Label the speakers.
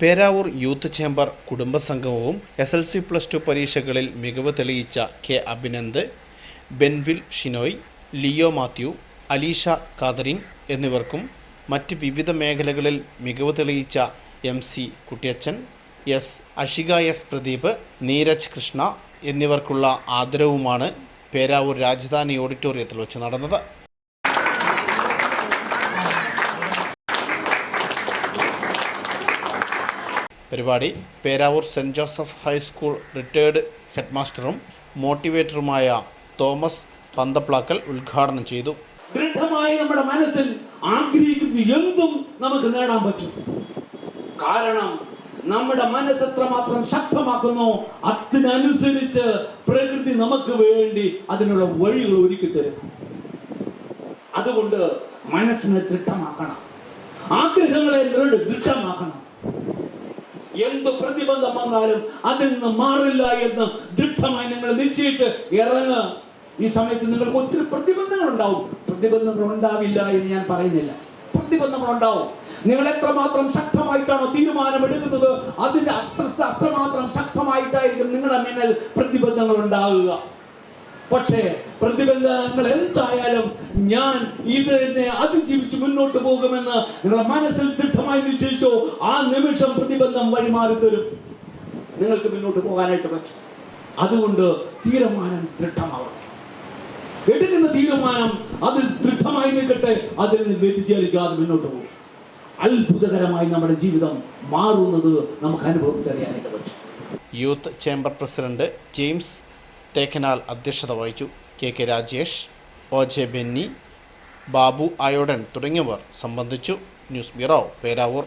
Speaker 1: Peravoor youth chamber കുടുംബസംഗമവും S L C plus two പരീക്ഷകളിൽ മികവ് തെളിയിച്ച K Abhinand Benvil Shinoy Leo Mathew Alisha Catherine എന്നിവർക്കും മറ്റ് വിവിധ മേഖലകളിൽ മികവ് തെളിയിച്ച M C Kuttiyachan S Ashika S Pradeep Neeraj Krishna എന്നിവർക്കുള്ള ആദരവുമാണ് പേരാവൂർ രാജധാനി ഓഡിറ്റോറിയത്തിൽ വെച്ച് നടന്നത്. പരിപാടി. Peravoor Saint Joseph high school retired ഹെഡ്മാസ്റ്ററും മോട്ടിവേറ്ററുമായ തോമസ് പന്തപ്ലാക്കൽ ഉദ്ഘാടനം ചെയ്തു.
Speaker 2: ദൃഢമായി നമ്മുടെ മനസ്സിൽ ആഗ്രഹിക്കുന്ന എന്തും നമുക്ക് നേടാൻ പറ്റും. കാരണം നമ്മുടെ മനസ്സ് എത്രമാത്രം ശക്തമാക്കുന്നോ അതിനനുസരിച്ച് പ്രകൃതി നമുക്ക് വേണ്ടി അതിനുള്ള വഴികൾ ഒരുക്കി തരും. അതുകൊണ്ട് മനസ്സിനെ ദൃഢമാക്കണം. ആഗ്രഹങ്ങളെ ദൃഢ- ദൃഢമാക്കണം. എന്ത് പ്രതിബന്ധം വന്നാലും അതിൽ നിന്ന് മാറില്ല എന്ന് ദൃഢമായി നിങ്ങൾ നിശ്ചയിച്ച് ഇറങ്ങുക ഈ സമയത്ത് നിങ്ങൾക്ക് ഒത്തിരി പ്രതിബന്ധങ്ങൾ ഉണ്ടാവും പ്രതിബന്ധങ്ങൾ ഉണ്ടാവില്ല എന്ന് ഞാൻ പറയുന്നില്ല. പ്രതിബന്ധങ്ങൾ ഉണ്ടാവും നിങ്ങൾ എത്രമാത്രം ശക്തമായിട്ടാണോ തീരുമാനമെടുക്കുന്നത് അതിന്റെ അത്ര അത്രമാത്രം ശക്തമായിട്ടായിരിക്കും നിങ്ങളുടെ മുന്നിൽ പ്രതിബന്ധങ്ങൾ ഉണ്ടാവുക. പക്ഷേ പ്രതിബന്ധങ്ങൾ എന്തായാലും ഞാൻ ഇതിനെ അതിജീവിച്ച് മുന്നോട്ട് പോകുമെന്ന് നിങ്ങളുടെ മനസ്സിൽ ദൃഢമായി നിശ്ചയിച്ചോ. ആ നിമിഷം പ്രതിബന്ധം വഴിമാറി തരും. നിങ്ങൾക്ക് മുന്നോട്ട് പോകാനായിട്ട് പറ്റും. അതുകൊണ്ട് തീരുമാനം ദൃഢമാവണം. എടുക്കുന്ന തീരുമാനം അതിൽ ദൃഢമായി നിൽക്കട്ടെ. അതിൽ നിന്ന് വ്യതിചലിക്കാതെ മുന്നോട്ട് പോകും. അത്ഭുതകരമായി നമ്മുടെ ജീവിതം മാറുന്നത് നമുക്ക് അനുഭവിച്ചറിയാനായിട്ട് പറ്റും.
Speaker 1: Youth chamber president James Thekkanal അധ്യക്ഷത വഹിച്ചു. K K Rajesh. O J Benny Babu Ayodan തുടങ്ങിയവർ സംബന്ധിച്ചു ന്യൂസ് ബ്യൂറോ പേരാവൂർ.